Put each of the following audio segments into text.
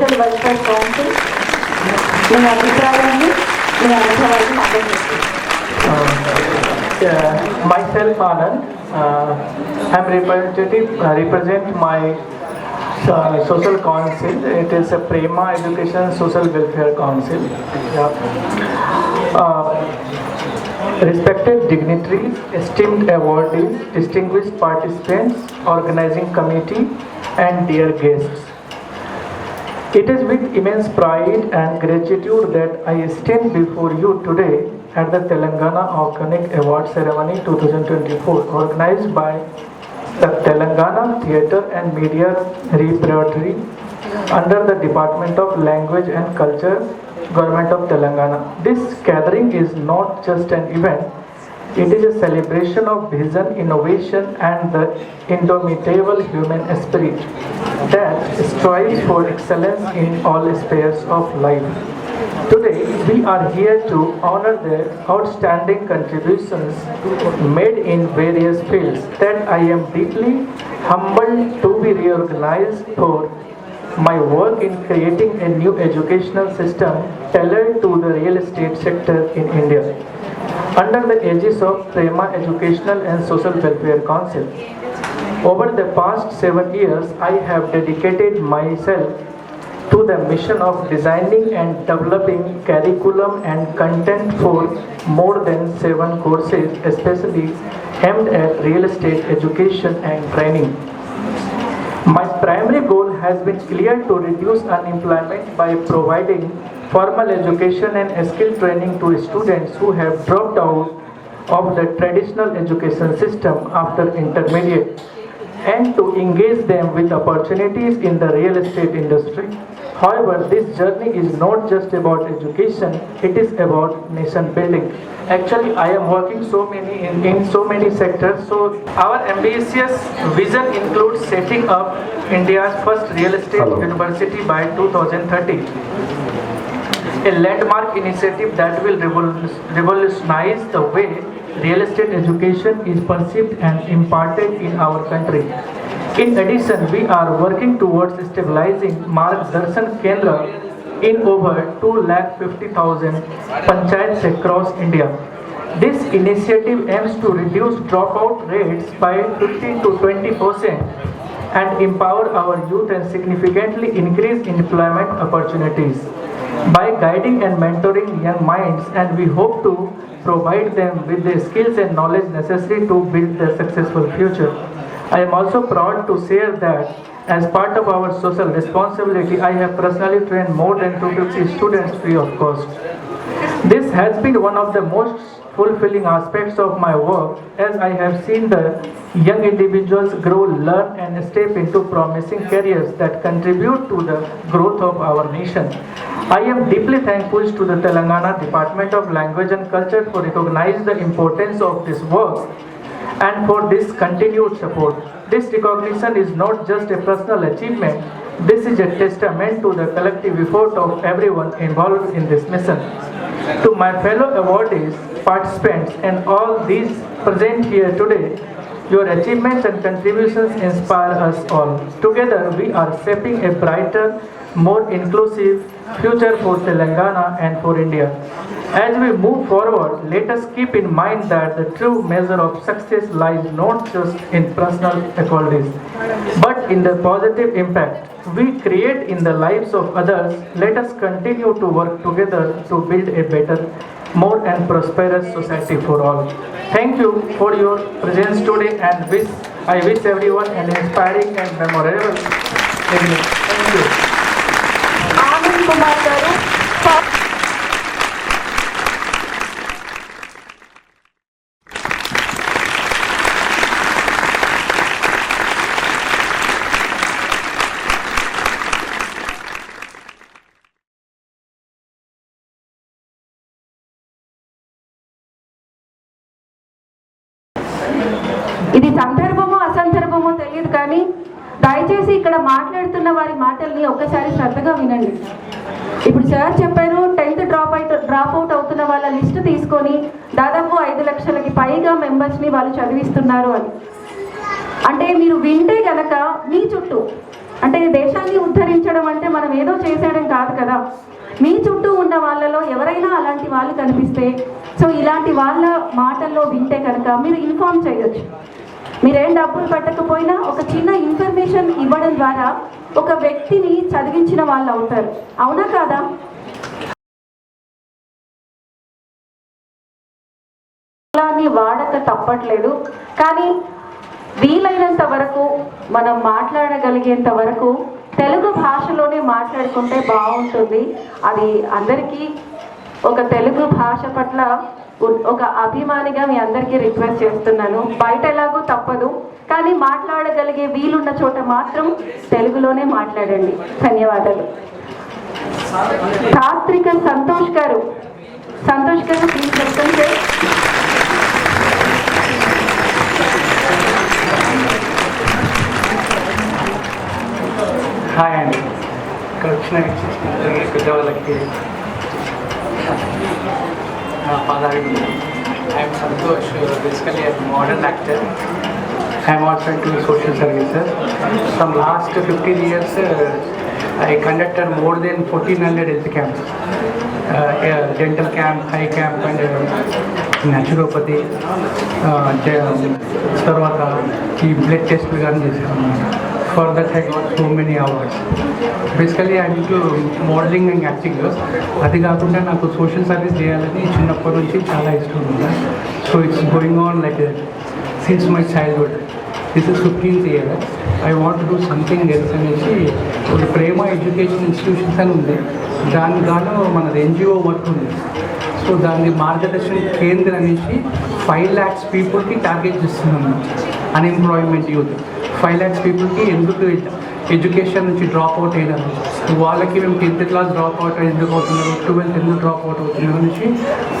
Educational and social welfare council మీ అభిప్రాయాన్ని మీ అనుభవాన్ని మాకు చెప్పండి Uh, myself Anand, uh, I'm representative, uh, represent my uh, social council. It is a Prema Education Social Welfare Council. Yeah. Uh, respected dignitaries, esteemed awardees, distinguished participants, organizing committee, and dear guests. It is with immense pride and gratitude that I stand before you today at the Telangana Organic Award Ceremony 2024 organized by the Telangana Theatre and Media Repertory under the Department of Language and Culture, Government of Telangana. This gathering is not just an event, it is a celebration of vision, innovation, and the indomitable human spirit that strives for excellence in all spheres of life. Today, we are here to honor the outstanding contributions made in various fields that I am deeply humbled to be reorganized for my work in creating a new educational system tailored to the real estate sector in India under the aegis of Prema Educational and Social Welfare Council. Over the past seven years, I have dedicated myself to the mission of designing and developing curriculum and content for more than seven courses, especially aimed at real estate education and training. My primary goal has been clear to reduce unemployment by providing formal education and skill training to students who have dropped out of the traditional education system after intermediate and to engage them with opportunities in the real estate industry. However, this journey is not just about education, it is about nation building. Actually, I am working so many in, in so many sectors. So our ambitious vision includes setting up India's first real estate Hello. university by 2030 a landmark initiative that will revolutionize the way real estate education is perceived and imparted in our country. In addition, we are working towards stabilizing Margdarshan Kendra in over 2,50,000 panchayats across India. This initiative aims to reduce dropout rates by 15 to 20 percent and empower our youth and significantly increase employment opportunities by guiding and mentoring young minds and we hope to provide them with the skills and knowledge necessary to build a successful future. I am also proud to share that as part of our social responsibility, I have personally trained more than 250 students free of cost. This has been one of the most fulfilling aspects of my work as I have seen the young individuals grow, learn and step into promising careers that contribute to the growth of our nation. I am deeply thankful to the Telangana Department of Language and Culture for recognizing the importance of this work and for this continued support. This recognition is not just a personal achievement, this is a testament to the collective effort of everyone involved in this mission. To my fellow awardees, participants, and all these present here today, your achievements and contributions inspire us all. Together, we are shaping a brighter, more inclusive future for Telangana and for India. As we move forward, let us keep in mind that the true measure of success lies not just in personal equalities, but in the positive impact we create in the lives of others. Let us continue to work together to build a better, more and prosperous society for all. Thank you for your presence today and wish, I wish everyone an inspiring and memorable evening. Thank you. Kumar ఇది సందర్భమో అసందర్భమో తెలియదు కానీ దయచేసి ఇక్కడ మాట్లాడుతున్న వారి మాటల్ని ఒక్కసారి శ్రద్ధగా వినండి. ఇప్పుడు సార్ చెప్పారు tenth drop out drop out అవుతున్న వాళ్ళ లిస్ట్ తీసుకొని దాదాపు ఐదు లక్షలకి పైగా మెంబర్స్ని వాళ్ళు చదివిస్తున్నారు అని. అంటే మీరు వింటే గనక మీ చుట్టూ అంటే దేశాన్ని ఉద్ధరించడం అంటే మనం ఏదో చేసేయడం కాదు కదా. మీ చుట్టూ ఉన్న వాళ్ళలో ఎవరైనా అలాంటి వాళ్ళు కనిపిస్తే సో ఇలాంటి వాళ్ళ మాటల్లో వింటే కనుక మీరు ఇన్ఫార్మ్ చేయొచ్చు. మీరేం డబ్బులు పెట్టకపోయినా ఒక చిన్న ఇన్ఫర్మేషన్ ఇవ్వడం ద్వారా ఒక వ్యక్తిని చదివించిన వాళ్ళు అవుతారు. అవునా కాదా? వాడక తప్పట్లేదు. కానీ వీలైనంత వరకు మనం మాట్లాడగలిగేంత వరకు తెలుగు భాషలోనే మాట్లాడుకుంటే బాగుంటుంది. అది అందరికీ ఒక తెలుగు భాష పట్ల ఒక అభిమానిగా మీ అందరికీ రిక్వెస్ట్ చేస్తున్నాను. బయట ఎలాగో తప్పదు కానీ మాట్లాడగలిగే వీలున్న చోట మాత్రం తెలుగులోనే మాట్లాడండి. ధన్యవాదాలు. శాస్త్రిక సంతోష్ గారు. సంతోష్ గారు ప్లీజ్ వెల్కమ్ సార్ హాయ్ అండి ఇక్కడ వచ్చిన అందరికీ పెద్దవాళ్ళకి నా పాదాలు I'm Santosh basically I'm modern actor I'm also into social services from last fifteen years I conducted more than fourteen hundred health camps dental camp eye camp and naturopathy తర్వాత ఈ blood టెస్ట్లు కానీ చేసాము for that I got so many awards basically I to modelling and acting అది కాకుండా నాకు social service చేయాలని చిన్నప్పటి నుంచి చాలా ఇష్టం ఉంది. So it's going on like since my childhood this is fifteenth year I want do something else అనేసి ఒక ప్రేమ ఎడ్యుకేషన్ ఇన్స్టిట్యూషన్స్ అని ఉంది. దానికి గాను మనది ఎన్జిఓ వర్క్ ఉంది. సో దాన్ని మార్గదర్శన కేంద్రం అనేసి ఫైవ్ ల్యాక్స్ పీపుల్కి టార్గెట్ చేస్తున్నాం అన్ఎంప్లాయ్మెంట్ యూత్ ఫైవ్ ల్యాక్స్ పీపుల్కి ఎందుకు ఎడ్యుకేషన్ నుంచి డ్రాప్ అవుట్ అయినారు వాళ్ళకి మేము టెన్త్ క్లాస్ డ్రాప్ అవుట్ ఎందుకు అవుతున్నారు? ట్వెల్త్ ఎందుకు డ్రాప్ అవుట్ అవుతున్నారు నుంచి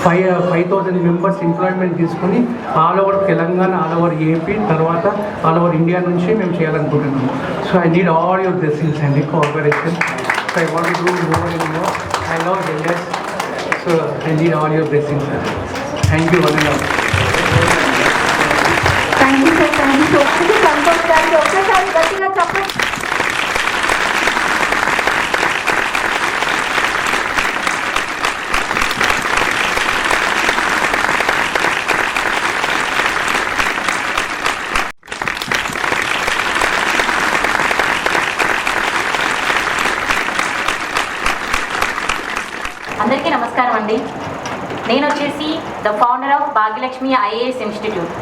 five five thousand members employment తీసుకొని all over Telangana all over AP తర్వాత ఆల్ ఓవర్ ఇండియా నుంచి మేము చేయాలనుకుంటున్నాము. So I need all your blessings అండి cooperation so I want do more and more I love genders so I need all your blessings thank you one and all you sir thank ఒక్కసారి గట్టిగా చెప్పండి అందరికీ నమస్కారం అండి. నేను వచ్చేసి the founder of Bhagyalakshmi IAS institute.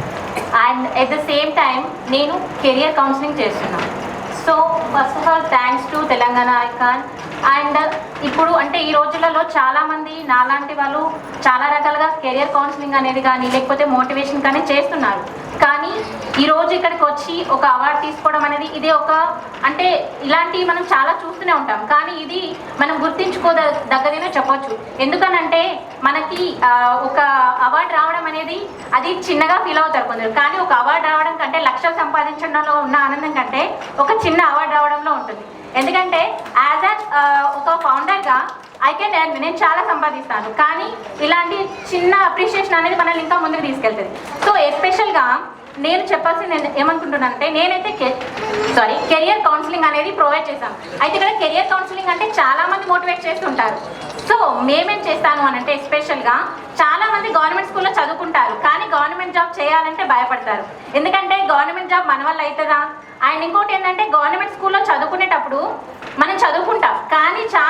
And at the same time నేను career counselling చేస్తున్నాను. So first of all thanks to Telangana icon and ఇప్పుడు అంటే ఈ రోజులలో చాలామంది నాలాంటి వాళ్ళు చాలా రకాలుగా కెరియర్ కౌన్సిలింగ్ అనేది కానీ లేకపోతే మోటివేషన్ కానీ చేస్తున్నారు. కానీ ఈరోజు ఇక్కడికి వచ్చి ఒక అవార్డు తీసుకోవడం అనేది ఇది ఒక అంటే ఇలాంటివి మనం చాలా చూస్తూనే ఉంటాం. కానీ ఇది మనం గుర్తించుకోద దగ్గరనే చెప్పొచ్చు. ఎందుకనంటే మనకి ఒక అవార్డు రావడం అనేది అది చిన్నగా ఫీల్ అవుతారు కొందరు. కానీ ఒక అవార్డు రావడం కంటే లక్షలు సంపాదించడంలో ఉన్న ఆనందం కంటే ఒక చిన్న అవార్డు రావడంలో ఉంటుంది. ఎందుకంటే యాజ్ అ ఒక ఫౌండర్గా ఐ కెన్ ఎర్న్ నేను చాలా సంపాదిస్తాను. కానీ ఇలాంటి చిన్న అప్రిషియేషన్ అనేది మనల్ని ఇంకా ముందుకు తీసుకెళ్తుంది. సో ఎస్పెషల్గా నేను చెప్పాల్సింది ఏమనుకుంటున్నానంటే నేనైతే కె సారీ కెరియర్ కౌన్సిలింగ్ అనేది ప్రొవైడ్ చేశాను. అయితే ఇక్కడ కెరియర్ కౌన్సిలింగ్ అంటే చాలా మంది మోటివేట్ చేస్తుంటారు. సో మేమేం చేస్తాను అని అంటే ఎస్పెషల్గా చాలామంది గవర్నమెంట్ స్కూల్లో చదువుకుంటారు. కానీ గవర్నమెంట్ జాబ్ చేయాలంటే భయపడతారు. ఎందుకంటే గవర్నమెంట్ జాబ్ మన వల్ల అవుతుందా? అండ్ ఇంకోటి ఏంటంటే గవర్నమెంట్ స్కూల్లో చదువుకునేటప్పుడు మనం చదువుకుంటాం. కానీ చాలా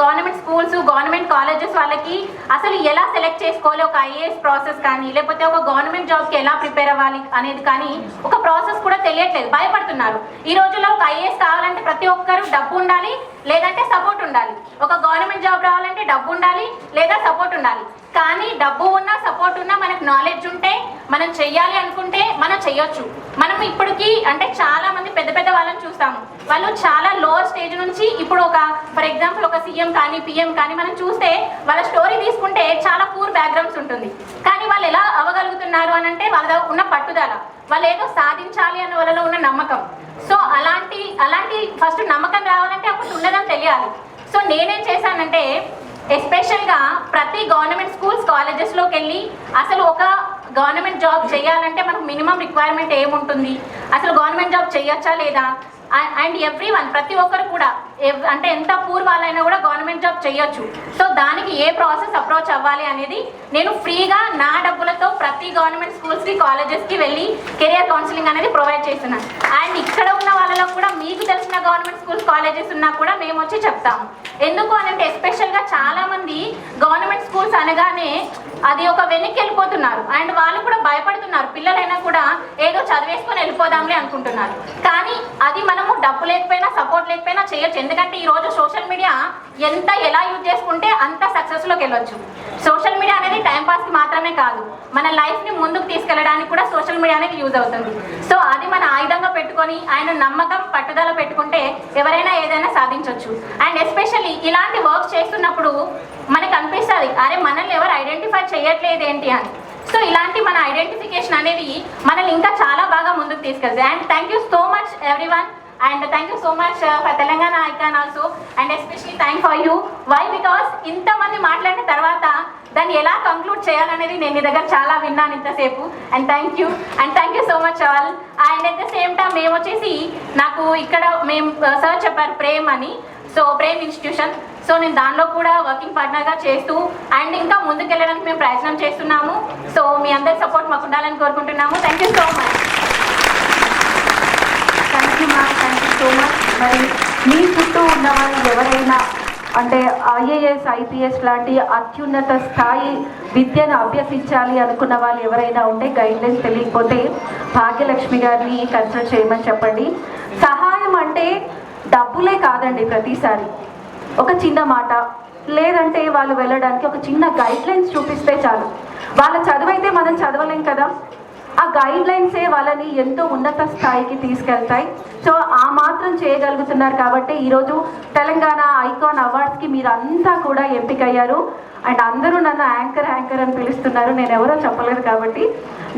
గవర్నమెంట్ స్కూల్స్ గవర్నమెంట్ కాలేజెస్ వాళ్ళకి అసలు ఎలా సెలెక్ట్ చేసుకోవాలి? ఒక ఐఏఎస్ ప్రాసెస్ కానీ లేకపోతే ఒక గవర్నమెంట్ జాబ్కి ఎలా ప్రిపేర్ అవ్వాలి అనేది కానీ ఒక ప్రాసెస్ కూడా తెలియట్లేదు. భయపడుతున్నారు. ఈ రోజుల్లో ఒక ఐఏఎస్ కావాలంటే ప్రతి ఒక్కరు డబ్బు ఉండాలి లేదంటే సపోర్ట్ ఉండాలి. ఒక గవర్నమెంట్ జాబ్ రావాలంటే డబ్బు ఉండాలి లేదా సపోర్ట్ ఉండాలి. కానీ డబ్బు ఉన్నా సపోర్ట్ ఉన్నా మనకు నాలెడ్జ్ ఉంటే మనం చెయ్యాలి అనుకుంటే మనం చెయ్యొచ్చు. మనం ఇప్పటికి అంటే చాలా మంది పెద్ద పెద్ద చూస్తాము. వాళ్ళు చాలా లోవర్ స్టేజ్ నుంచి ఇప్పుడు ఒక ఫర్ ఎగ్జాంపుల్ ఒక సీఎం కానీ పిఎం కానీ మనం చూస్తే వాళ్ళ స్టోరీ తీసుకుంటే చాలా పూర్ బ్యాక్గ్రౌండ్స్ ఉంటుంది. కానీ వాళ్ళు ఎలా అవ్వగలుగుతున్నారు అని అంటే వాళ్ళ దగ్గర ఉన్న పట్టుదల వాళ్ళు ఏదో సాధించాలి అన్న వాళ్ళలో ఉన్న నమ్మకం. సో అలాంటి అలాంటి ఫస్ట్ నమ్మకం రావాలంటే అప్పుడు ఉన్నదని తెలియాలి. సో నేనేం చేశానంటే ఎస్పెషల్గా ప్రతి గవర్నమెంట్ స్కూల్స్ కాలేజెస్లోకి వెళ్ళి అసలు ఒక గవర్నమెంట్ జాబ్ చేయాలంటే మనకు మినిమం రిక్వైర్మెంట్ ఏముంటుంది? అసలు గవర్నమెంట్ జాబ్ చేయొచ్చా లేదా? అండ్ ఎవ్రీ వన్ ప్రతి ఒక్కరు కూడా ఎవ్- అంటే ఎంత పూర్ వాళ్ళైనా కూడా గవర్నమెంట్ జాబ్ చేయొచ్చు. సో దానికి ఏ ప్రాసెస్ అప్రోచ్ అవ్వాలి అనేది నేను ఫ్రీగా నా డబ్బులతో ప్రతి గవర్నమెంట్ స్కూల్స్కి కాలేజెస్కి వెళ్ళి కెరియర్ కౌన్సిలింగ్ అనేది ప్రొవైడ్ చేస్తున్నాను అండ్ ఇక్కడ ఉన్న వాళ్ళలో కూడా మీకు తెలిసిన గవర్నమెంట్ స్కూల్స్ కాలేజెస్ ఉన్నా కూడా మేము వచ్చి చెప్తాము ఎందుకు అని అంటే ఎస్పెషల్గా చాలామంది గవర్నమెంట్ స్కూల్స్ అనగానే అది ఒక వెనక్కి వెళ్ళిపోతున్నారు. అండ్ వాళ్ళు కూడా భయపడుతున్నారు. పిల్లలైనా కూడా ఏదో చదివేసుకొని వెళ్ళిపోదాంలే అనుకుంటున్నారు. కానీ అది మనము డబ్బు లేకపోయినా సపోర్ట్ లేకపోయినా చేయొచ్చు. ఎందుకంటే ఈ రోజు సోషల్ మీడియా ఎంత ఎలా యూజ్ చేసుకుంటే అంత సక్సెస్లోకి వెళ్ళొచ్చు. సోషల్ మీడియా అనేది టైం మాత్రమే కాదు. మన లైఫ్ని ముందుకు తీసుకెళ్ళడానికి కూడా సోషల్ మీడియా అనేది యూజ్ అవుతుంది. సో అది మన ఆయుధంగా పెట్టుకొని ఆయన నమ్మకం పట్టుదల పెట్టుకుంటే ఎవరైనా ఏదైనా సాధించవచ్చు అండ్ ఎస్పెషల్లీ ఇలాంటి వర్క్ చేస్తున్నప్పుడు మనకు అనిపిస్తుంది అరే మనల్ని ఎవరు ఐడెంటిఫై చేయట్లేదు ఏంటి? అని. సో ఇలాంటి మన ఐడెంటిఫికేషన్ అనేది మనల్ని ఇంకా చాలా బాగా ముందుకు తీసుకెళ్తుంది. And thank you so much every one and thank you so much for Telangana icon also and especially thank for you why because ఇంతమంది మాట్లాడిన తర్వాత దాన్ని ఎలా కంక్లూడ్ చేయాలనేది నేను నీ దగ్గర చాలా విన్నాను ఇంతసేపు. And thank you and thank you so much all and at the same time మేము వచ్చేసి నాకు ఇక్కడ మేము uh, సార్ చెప్పారు ప్రేమ్ అని. సో ప్రేమ్ ఇన్స్టిట్యూషన్ సో నేను దానిలో కూడా వర్కింగ్ పార్ట్నర్గా చేస్తూ అండ్ ఇంకా ముందుకెళ్ళడానికి మేము ప్రయత్నం చేస్తున్నాము. సో మీ అందరి సపోర్ట్ మాకు ఉండాలని కోరుకుంటున్నాము. Thank you so much thank you ma'am thank you so much మరి మీ చుట్టూ ఉన్న వాళ్ళు ఎవరైనా అంటే ఐఏఎస్ ఐపీఎస్ లాంటి అత్యున్నత స్థాయి విద్యను అభ్యసించాలి అనుకున్న వాళ్ళు ఎవరైనా ఉంటే గైడ్లైన్స్ తెలియకపోతే భాగ్యలక్ష్మి గారిని కన్సల్ట్ చేయమని చెప్పండి. సహాయం అంటే డబ్బులే కాదండి ప్రతిసారి. ఒక చిన్న మాట. లేదంటే వాళ్ళు వెళ్ళడానికి ఒక చిన్న గైడ్లైన్స్ చూపిస్తే చాలు. వాళ్ళ చదువైతే మనం చదవలేం కదా. ఆ గైడ్ లైన్సే వాళ్ళని ఎంతో ఉన్నత స్థాయికి తీసుకెళ్తాయి. సో ఆ మాత్రం చేయగలుగుతున్నారు కాబట్టి ఈరోజు తెలంగాణ ఐకాన్ అవార్డ్స్కి మీరు అంతా కూడా ఎంపికయ్యారు. అండ్ అందరూ నన్ను యాంకర్ యాంకర్ అని పిలుస్తున్నారు. నేను ఎవరో చెప్పలేదు కాబట్టి.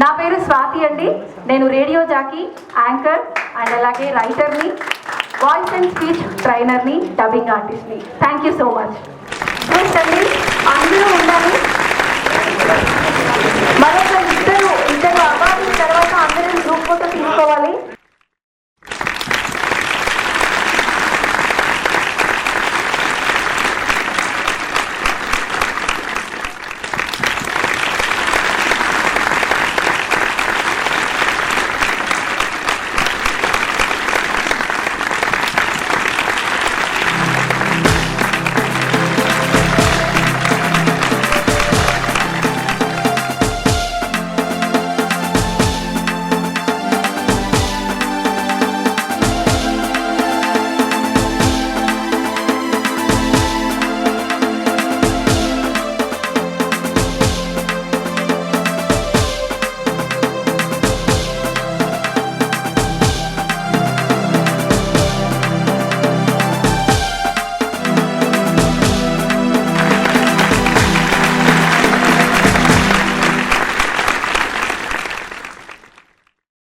నా పేరు స్వాతి అండి. నేను రేడియో జాకీ యాంకర్ అండ్ అలాగే రైటర్ని వాయిస్ అండ్ స్పీచ్ ట్రైనర్ని డబ్బింగ్ ఆర్టిస్ట్ని. థ్యాంక్ యూ సో మచ్ అండి అందరూ ఉండాలి. మరొక সঙ্গত শিল্পবালী